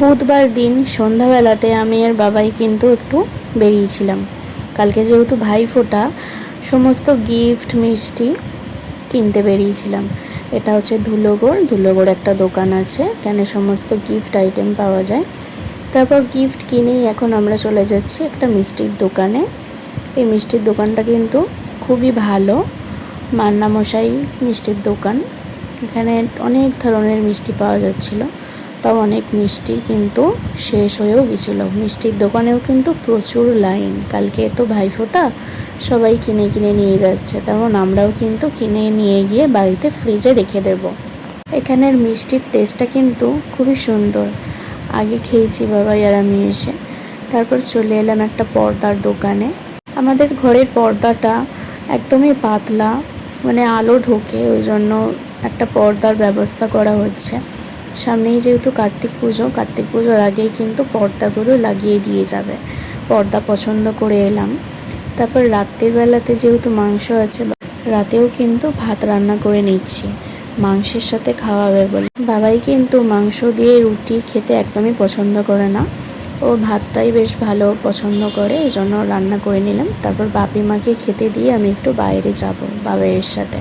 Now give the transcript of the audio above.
বুধবার দিন সন্ধ্যাবেলাতে আমি আর বাবাই কিন্তু একটু বেরিয়েছিলাম। কালকে যেহেতু ভাই ফোটা, সমস্ত গিফট, মিষ্টি কিনতে বেরিয়েছিলাম। এটা হচ্ছে ধুলোগড়। ধুলোগড় একটা দোকান আছে, এখানে সমস্ত গিফট আইটেম পাওয়া যায়। তারপর গিফট কিনেই এখন আমরা চলে যাচ্ছি একটা মিষ্টির দোকানে। এই মিষ্টির দোকানটা কিন্তু খুবই ভালো। মান্নামশাই মিষ্টির দোকান। এখানে অনেক ধরনের মিষ্টি পাওয়া যাচ্ছিল। তাও অনেক মিষ্টি কিন্তু শেষ হয়েও গেছিল। মিষ্টির দোকানেও কিন্তু প্রচুর লাইন। কালকে তো ভাইফোঁটা সবাই কিনে কিনে নিয়ে যাচ্ছে। তেমন আমরাও কিন্তু কিনে নিয়ে গিয়ে বাড়িতে ফ্রিজে রেখে দেব। এখানের মিষ্টির টেস্টটা কিন্তু খুবই সুন্দর। আগে খেয়েছি বাবাই আর আমি এসে। তারপর চলে এলাম একটা পর্দার দোকানে। আমাদের ঘরের পর্দাটা একদমই পাতলা মানে আলো ঢোকে, ওই জন্য একটা পর্দার ব্যবস্থা করা হচ্ছে। সামনেই যেহেতু কার্তিক পুজো, কার্তিক পুজোর আগেই কিন্তু পর্দাগুলো লাগিয়ে দিয়ে যাবে। পর্দা পছন্দ করে এলাম। তারপর রাত্রির বেলাতে যেহেতু মাংস আছে, রাতেও কিন্তু ভাত রান্না করে নিচ্ছি। মাংসের সাথে খাওয়াবে বলে। বাবাই কিন্তু মাংস দিয়ে রুটি খেতে একদমই পছন্দ করে না। ও ভাতটাই বেশ ভালো পছন্দ করে, এই জন্য রান্না করে নিলাম। তারপর বাপি মাকে খেতে দিয়ে আমি একটু বাইরে যাব, বাবাইয়ের সাথে।